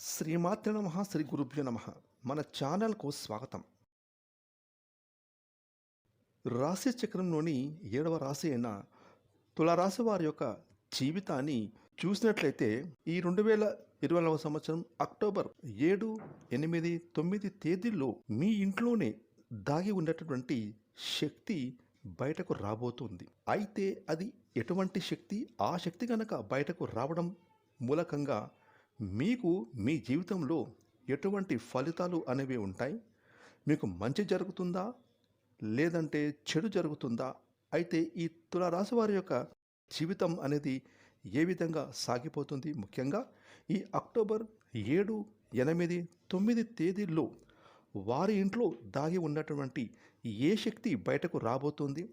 శ్రీమాతృ నమ శ్రీ గురుభ్యో నమ. మన ఛానల్కు స్వాగతం. రాశి చక్రంలోని ఏడవ రాశి అయిన తులారాశి వారి యొక్క జీవితాన్ని చూసినట్లయితే ఈ రెండు వేల ఇరవై నాలుగు సంవత్సరం అక్టోబర్ ఏడు ఎనిమిది తొమ్మిది తేదీల్లో మీ ఇంట్లోనే దాగి ఉన్నటువంటి శక్తి బయటకు రాబోతుంది. అయితే అది ఎటువంటి శక్తి? ఆ శక్తి కనుక బయటకు రావడం మూలకంగా మీకు మీ జీవితంలో ఎటువంటి ఫలితాలు అనేవి ఉంటాయి? మీకు మంచి జరుగుతుందా? లేదంటే చెడు జరుగుతుందా? అయితే ఈ తులారాశి వారి యొక్క జీవితం అనేది ఏ విధంగా సాగిపోతుంది? ముఖ్యంగా ఈ అక్టోబర్ ఏడు ఎనిమిది తొమ్మిది తేదీల్లో వారి ఇంట్లో దాగి ఉన్నటువంటి ఏ శక్తి బయటకు రాబోతుంది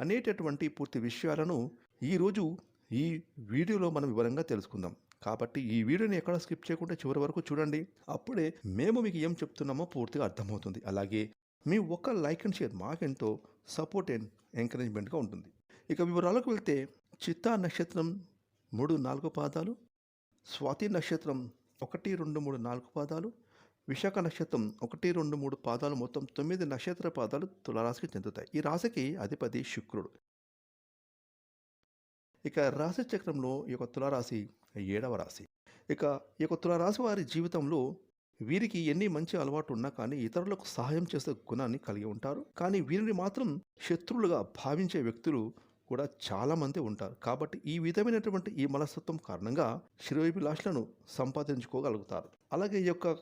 అనేటటువంటి పూర్తి విషయాలను ఈరోజు ఈ వీడియోలో మనం వివరంగా తెలుసుకుందాం. కాబట్టి ఈ వీడియోని ఎక్కడ స్కిప్ చేయకుండా చివరి వరకు చూడండి. అప్పుడే మేము మీకు ఏం చెప్తున్నామో పూర్తిగా అర్థమవుతుంది. అలాగే మీ ఒక్క లైక్ అండ్ షేర్ మాకెంతో సపోర్ట్ అండ్ ఎంకరేజ్మెంట్గా ఉంటుంది. ఇక వివరాలకు వెళ్తే చిత్తా నక్షత్రం మూడు నాలుగు పాదాలు స్వాతి నక్షత్రం ఒకటి రెండు మూడు నాలుగు పాదాలు విశాఖ నక్షత్రం ఒకటి రెండు మూడు పాదాలు మొత్తం తొమ్మిది నక్షత్ర పాదాలు తులారాశికి చెందుతాయి. ఈ రాశికి అధిపతి శుక్రుడు. ఇక రాశి చక్రంలో ఈ యొక్క తులారాశి ఏడవ రాశి. ఇక ఈ యొక్క తులారాశి వారి జీవితంలో వీరికి ఎన్ని మంచి అలవాటు ఉన్నా కానీ ఇతరులకు సహాయం చేసే గుణాన్ని కలిగి ఉంటారు. కానీ వీరిని మాత్రం శత్రువులుగా భావించే వ్యక్తులు కూడా చాలామంది ఉంటారు. కాబట్టి ఈ విధమైనటువంటి ఈ మనస్తత్వం కారణంగా శిరోభిలాషులను సంపాదించుకోగలుగుతారు. అలాగే ఈ యొక్క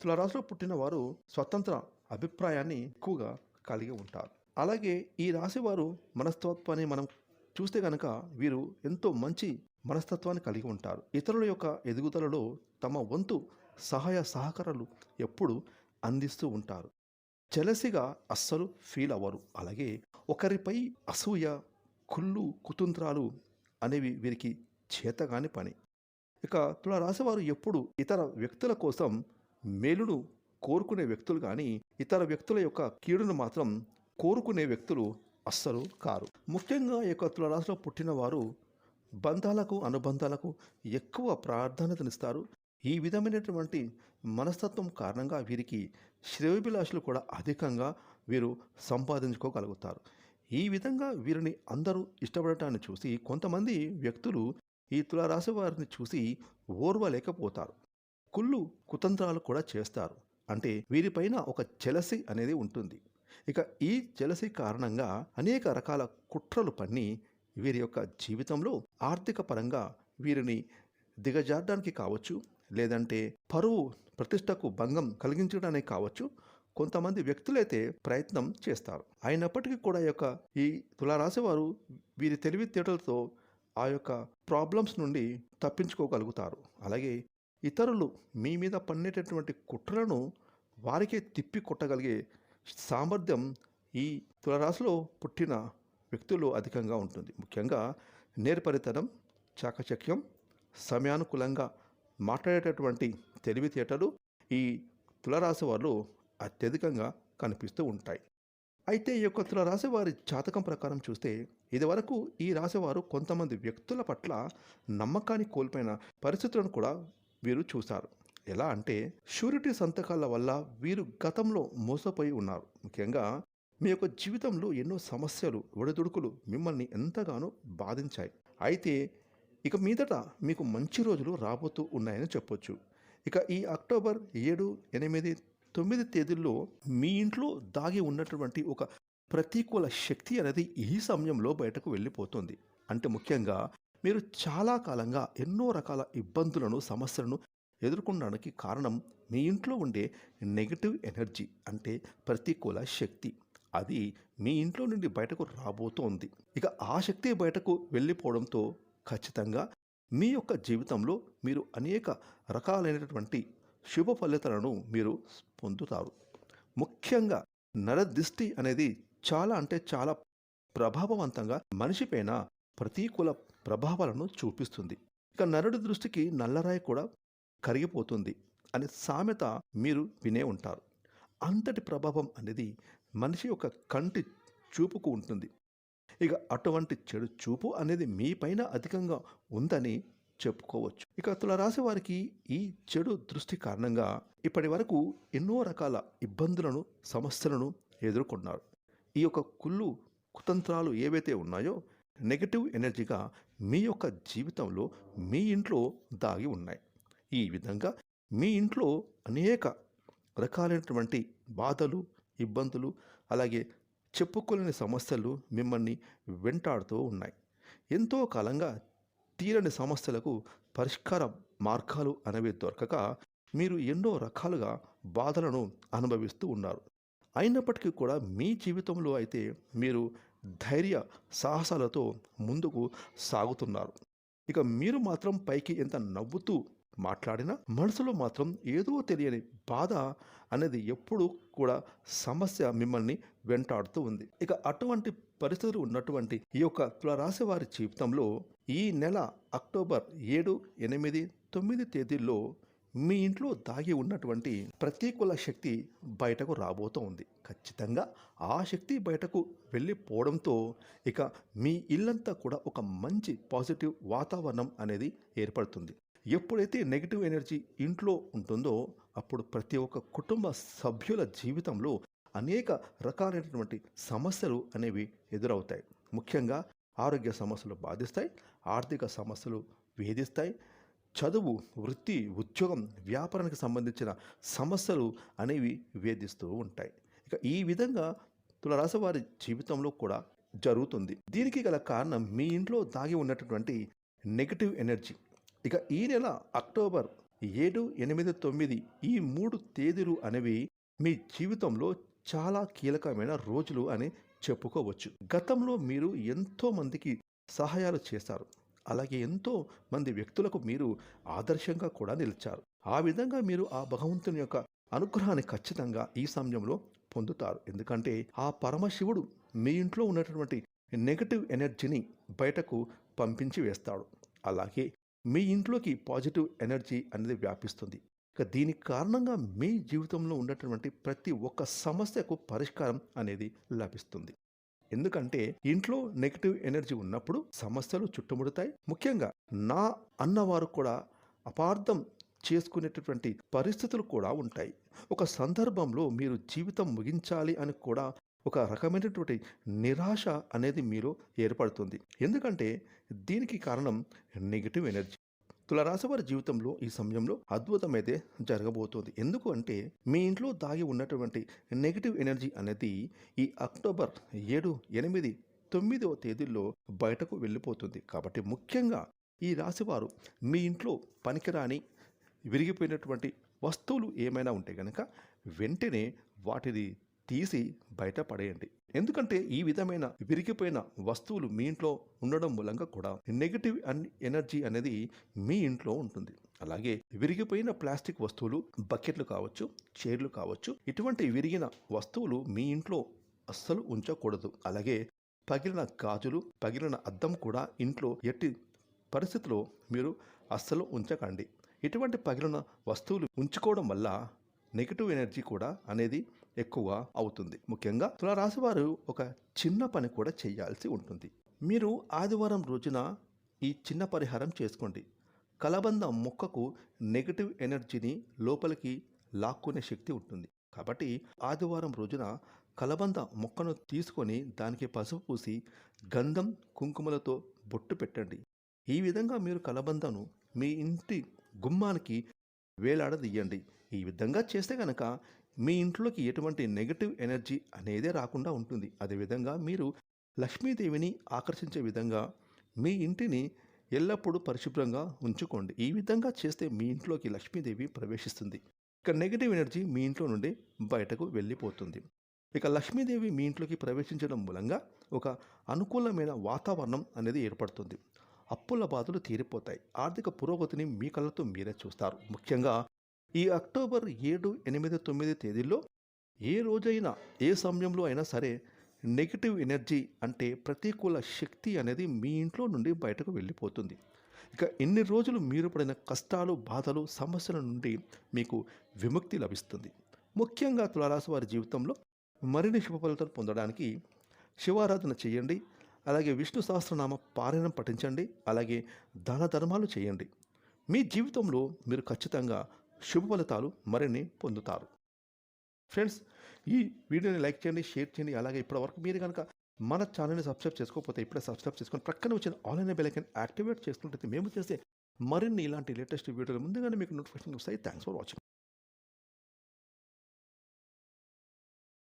తులారాశిలో పుట్టిన వారు స్వతంత్ర అభిప్రాయాన్ని ఎక్కువగా కలిగి ఉంటారు. అలాగే ఈ రాశి వారు మనస్తత్వాన్ని మనం చూస్తే కనుక వీరు ఎంతో మంచి మనస్తత్వాన్ని కలిగి ఉంటారు. ఇతరుల యొక్క ఎదుగుదలలో తమ వంతు సహాయ సహకారాలు ఎప్పుడు అందిస్తూ ఉంటారు. జలసిగా అస్సలు ఫీల్ అవ్వరు. అలాగే ఒకరిపై అసూయ కుళ్ళు కుతంత్రాలు అనేవి వీరికి చేతగాని పని. ఇక తులారాశివారు రాసేవారు ఎప్పుడు ఇతర వ్యక్తుల కోసం మేలును కోరుకునే వ్యక్తులు కానీ ఇతర వ్యక్తుల యొక్క కీడును మాత్రం కోరుకునే వ్యక్తులు అస్సలు కారు. ముఖ్యంగా ఈ యొక్క తులరాశిలో పుట్టిన వారు బంధాలకు అనుబంధాలకు ఎక్కువ ప్రాధాన్యతనిస్తారు. ఈ విధమైనటువంటి మనస్తత్వం కారణంగా వీరికి శ్రేయోభిలాషులు కూడా అధికంగా వీరు సంపాదించుకోగలుగుతారు. ఈ విధంగా వీరిని అందరూ ఇష్టపడటాన్ని చూసి కొంతమంది వ్యక్తులు ఈ తులారాశి వారిని చూసి ఓర్వలేకపోతారు. కుళ్ళు కుతంత్రాలు కూడా చేస్తారు. అంటే వీరిపైన ఒక చెలసి అనేది ఉంటుంది. ఇక ఈ జలసి కారణంగా అనేక రకాల కుట్రలు పన్ని వీరి యొక్క జీవితంలో ఆర్థిక పరంగా వీరిని దిగజారడానికి కావచ్చు లేదంటే పరువు ప్రతిష్టకు భంగం కలిగించడానికి కావచ్చు కొంతమంది వ్యక్తులైతే ప్రయత్నం చేస్తారు. అయినప్పటికీ కూడా ఈ యొక్క ఈ తులారాశి వారు వీరి తెలివితేటలతో ఆ యొక్క ప్రాబ్లమ్స్ నుండి తప్పించుకోగలుగుతారు. అలాగే ఇతరులు మీ మీద పన్నేటటువంటి కుట్రలను వారికే తిప్పి కొట్టగలిగే సామర్థ్యం ఈ తులరాశిలో పుట్టిన వ్యక్తులు అధికంగా ఉంటుంది. ముఖ్యంగా నేర్పరితనం చాకచక్యం సమయానుకూలంగా మాట్లాడేటటువంటి తెలివితేటలు ఈ తులరాశి వారు అత్యధికంగా కనిపిస్తూ ఉంటాయి. అయితే ఈ యొక్క తులరాశి వారి జాతకం ప్రకారం చూస్తే ఇదివరకు ఈ రాశివారు కొంతమంది వ్యక్తుల పట్ల నమ్మకాన్ని కోల్పోయిన పరిస్థితులను కూడా వీరు చూశారు. ఎలా అంటే షూరిటీ సంతకాల వల్ల వీరు గతంలో మోసపోయి ఉన్నారు. ముఖ్యంగా మీ యొక్క జీవితంలో ఎన్నో సమస్యలు ఒడిదుడుకులు మిమ్మల్ని ఎంతగానో బాధించాయి. అయితే ఇక మీదట మీకు మంచి రోజులు రాబోతూ ఉన్నాయని చెప్పొచ్చు. ఇక ఈ అక్టోబర్ ఏడు ఎనిమిది తొమ్మిది తేదీల్లో మీ ఇంట్లో దాగి ఉన్నటువంటి ఒక ప్రతికూల శక్తి అనేది ఈ సమయంలో బయటకు వెళ్ళిపోతుంది. అంటే ముఖ్యంగా మీరు చాలా కాలంగా ఎన్నో రకాల ఇబ్బందులను సమస్యలను ఎదుర్కొనడానికి కారణం మీ ఇంట్లో ఉండే నెగిటివ్ ఎనర్జీ అంటే ప్రతికూల శక్తి. అది మీ ఇంట్లో నుండి బయటకు రాబోతోంది. ఇక ఆ శక్తి బయటకు వెళ్ళిపోవడంతో ఖచ్చితంగా మీ యొక్క జీవితంలో మీరు అనేక రకాలైనటువంటి శుభ ఫలితాలను మీరు పొందుతారు. ముఖ్యంగా నరదిష్టి అనేది చాలా అంటే చాలా ప్రభావవంతంగా మనిషిపైన ప్రతికూల ప్రభావాలను చూపిస్తుంది. ఇక నరుడి దృష్టికి నల్లరాయి కూడా కరిగిపోతుంది అనే సామెత మీరు వినే ఉంటారు. అంతటి ప్రభావం అనేది మనిషి యొక్క కంటి చూపుకు ఉంటుంది. ఇక అటువంటి చెడు చూపు అనేది మీ పైన అధికంగా ఉందని చెప్పుకోవచ్చు. ఇక తులరాశి వారికి ఈ చెడు దృష్టి కారణంగా ఇప్పటి వరకు ఎన్నో రకాల ఇబ్బందులను సమస్యలను ఎదుర్కొన్నారు. ఈ యొక్క కుళ్ళు కుతంత్రాలు ఏవైతే ఉన్నాయో నెగటివ్ ఎనర్జీగా మీ యొక్క జీవితంలో మీ ఇంట్లో దాగి ఉన్నాయి. ఈ విధంగా మీ ఇంట్లో అనేక రకాలైనటువంటి బాధలు ఇబ్బందులు అలాగే చెప్పుకోలేని సమస్యలు మిమ్మల్ని వెంటాడుతూ ఉన్నాయి. ఎంతో కాలంగా తీరని సమస్యలకు పరిష్కార మార్గాలు అనేవి దొరకక మీరు ఎన్నో రకాలుగా బాధలను అనుభవిస్తూ ఉన్నారు. అయినప్పటికీ కూడా మీ జీవితంలో అయితే మీరు ధైర్య సాహసాలతో ముందుకు సాగుతున్నారు. ఇక మీరు మాత్రం పైకి ఎంత నవ్వుతూ మాట్లాడినా మనసులో మాత్రం ఏదో తెలియని బాధ అనేది ఎప్పుడూ కూడా సమస్య మిమ్మల్ని వెంటాడుతూ ఉంది. ఇక అటువంటి పరిస్థితులు ఉన్నటువంటి ఈ యొక్క తులరాశి వారి జీవితంలో ఈ నెల అక్టోబర్ ఏడు ఎనిమిది తొమ్మిది తేదీల్లో మీ ఇంట్లో దాగి ఉన్నటువంటి ప్రతికూల శక్తి బయటకు రాబోతూ ఉంది. ఖచ్చితంగా ఆ శక్తి బయటకు వెళ్ళిపోవడంతో ఇక మీ ఇల్లంతా కూడా ఒక మంచి పాజిటివ్ వాతావరణం అనేది ఏర్పడుతుంది. ఎప్పుడైతే నెగిటివ్ ఎనర్జీ ఇంట్లో ఉంటుందో అప్పుడు ప్రతి ఒక్క కుటుంబ సభ్యుల జీవితంలో అనేక రకాలైనటువంటి సమస్యలు అనేవి ఎదురవుతాయి. ముఖ్యంగా ఆరోగ్య సమస్యలు బాధిస్తాయి ఆర్థిక సమస్యలు వేధిస్తాయి చదువు వృత్తి ఉద్యోగం వ్యాపారానికి సంబంధించిన సమస్యలు అనేవి వేధిస్తూ ఉంటాయి. ఇక ఈ విధంగా తులరాశి వారి జీవితంలో కూడా జరుగుతుంది. దీనికి గల కారణం మీ ఇంట్లో దాగి ఉన్నటువంటి నెగిటివ్ ఎనర్జీ. ఇక ఈ నెల అక్టోబర్ ఏడు ఎనిమిది తొమ్మిది ఈ మూడు తేదీలు అనేవి మీ జీవితంలో చాలా కీలకమైన రోజులు అని చెప్పుకోవచ్చు. గతంలో మీరు ఎంతో మందికి సహాయాలు చేశారు. అలాగే ఎంతో మంది వ్యక్తులకు మీరు ఆదర్శంగా కూడా నిలిచారు. ఆ విధంగా మీరు ఆ భగవంతుని యొక్క అనుగ్రహాన్ని ఖచ్చితంగా ఈ సమయంలో పొందుతారు. ఎందుకంటే ఆ పరమశివుడు మీ ఇంట్లో ఉన్నటువంటి నెగటివ్ ఎనర్జీని బయటకు పంపించి వేస్తాడు. అలాగే మీ ఇంట్లోకి పాజిటివ్ ఎనర్జీ అనేది వ్యాపిస్తుంది. ఇక దీనికి కారణంగా మీ జీవితంలో ఉన్నటువంటి ప్రతి ఒక్క సమస్యకు పరిష్కారం అనేది లభిస్తుంది. ఎందుకంటే ఇంట్లో నెగిటివ్ ఎనర్జీ ఉన్నప్పుడు సమస్యలు చుట్టుముడతాయి. ముఖ్యంగా నా అన్నవారు కూడా అపార్థం చేసుకునేటటువంటి పరిస్థితులు కూడా ఉంటాయి. ఒక సందర్భంలో మీరు జీవితం ముగించాలి అని కూడా ఒక రకమైనటువంటి నిరాశ అనేది మీలో ఏర్పడుతుంది. ఎందుకంటే దీనికి కారణం నెగిటివ్ ఎనర్జీ తులరాశి వారి జీవితంలో ఈ సమయంలో అద్భుతమైతే జరగబోతోంది. ఎందుకు అంటే మీ ఇంట్లో దాగి ఉన్నటువంటి నెగిటివ్ ఎనర్జీ అనేది ఈ అక్టోబర్ ఏడు ఎనిమిది తొమ్మిదవ తేదీల్లో బయటకు వెళ్ళిపోతుంది. కాబట్టి ముఖ్యంగా ఈ రాశివారు మీ ఇంట్లో పనికిరాని విరిగిపోయినటువంటి వస్తువులు ఏమైనా ఉంటే కనుక వెంటనే వాటిని తీసి బయట పడేయండి. ఎందుకంటే ఈ విధమైన విరిగిపోయిన వస్తువులు మీ ఇంట్లో ఉండడం మూలంగా కూడా నెగిటివ్ అన్ ఎనర్జీ అనేది మీ ఇంట్లో ఉంటుంది. అలాగే విరిగిపోయిన ప్లాస్టిక్ వస్తువులు బకెట్లు కావచ్చు చైర్లు కావచ్చు ఇటువంటి విరిగిన వస్తువులు మీ ఇంట్లో అస్సలు ఉంచకూడదు. అలాగే పగిలిన గాజులు పగిలిన అద్దం కూడా ఇంట్లో ఎట్టి పరిస్థితిలో మీరు అస్సలు ఉంచకండి. ఇటువంటి పగిలిన వస్తువులు ఉంచుకోవడం వల్ల నెగిటివ్ ఎనర్జీ కూడా అనేది ఎక్కువ అవుతుంది. ముఖ్యంగా తులారాశి వారు ఒక చిన్న పని కూడా చేయాల్సి ఉంటుంది. మీరు ఆదివారం రోజున ఈ చిన్న పరిహారం చేసుకోండి. కలబంద మొక్కకు నెగిటివ్ ఎనర్జీని లోపలికి లాక్కునే శక్తి ఉంటుంది. కాబట్టి ఆదివారం రోజున కలబంద మొక్కను తీసుకొని దానికి పసుపు పూసి గంధం కుంకుమలతో బొట్టు పెట్టండి. ఈ విధంగా మీరు కలబందను మీ ఇంటి గుమ్మానికి వేలాడదీయండి ఈ విధంగా చేస్తే కనుక మీ ఇంట్లోకి ఎటువంటి నెగటివ్ ఎనర్జీ అనేదే రాకుండా ఉంటుంది. అదేవిధంగా మీరు లక్ష్మీదేవిని ఆకర్షించే విధంగా మీ ఇంటిని ఎల్లప్పుడూ పరిశుభ్రంగా ఉంచుకోండి. ఈ విధంగా చేస్తే మీ ఇంట్లోకి లక్ష్మీదేవి ప్రవేశిస్తుంది. ఇక నెగిటివ్ ఎనర్జీ మీ ఇంట్లో నుండి బయటకు వెళ్ళిపోతుంది. ఇక లక్ష్మీదేవి మీ ఇంట్లోకి ప్రవేశించడం మూలంగా ఒక అనుకూలమైన వాతావరణం అనేది ఏర్పడుతుంది. అప్పుల బాధలు తీరిపోతాయి. ఆర్థిక పురోగతిని మీ కళ్ళతో మీరే చూస్తారు. ముఖ్యంగా ఈ అక్టోబర్ ఏడు ఎనిమిది తొమ్మిది తేదీల్లో ఏ రోజైనా ఏ సమయంలో అయినా సరే నెగిటివ్ ఎనర్జీ అంటే ప్రతికూల శక్తి అనేది మీ ఇంట్లో నుండి బయటకు వెళ్ళిపోతుంది. ఇక ఎన్ని రోజులు మీరు పడిన కష్టాలు బాధలు సమస్యల నుండి మీకు విముక్తి లభిస్తుంది. ముఖ్యంగా తులారాశి వారి జీవితంలో మరిన్ని శుభ ఫలితాలు పొందడానికి శివారాధన చేయండి. అలాగే విష్ణు సహస్రనామ పారాయణం పఠించండి అలాగే దాన ధర్మాలు చేయండి. మీ జీవితంలో మీరు ఖచ్చితంగా శుభ ఫలితాలు మరిన్ని పొందుతారు. ఫ్రెండ్స్ ఈ వీడియోని లైక్ చేయండి షేర్ చేయండి అలాగే ఇప్పటివరకు మీరు కనుక మన ఛానల్ని సబ్స్క్రైబ్ చేసుకోకపోతే ఇప్పుడే సబ్స్క్రైబ్ చేసుకొని ప్రక్కన వచ్చిన ఆన్లైన్ బెలైకన్ యాక్టివేట్ చేసుకుంటే మేము చేసే మరిన్ని ఇలాంటి లేటెస్ట్ వీడియోలు ముందుగానే మీకు నోటిఫికేషన్ వస్తాయి. Thanks for watching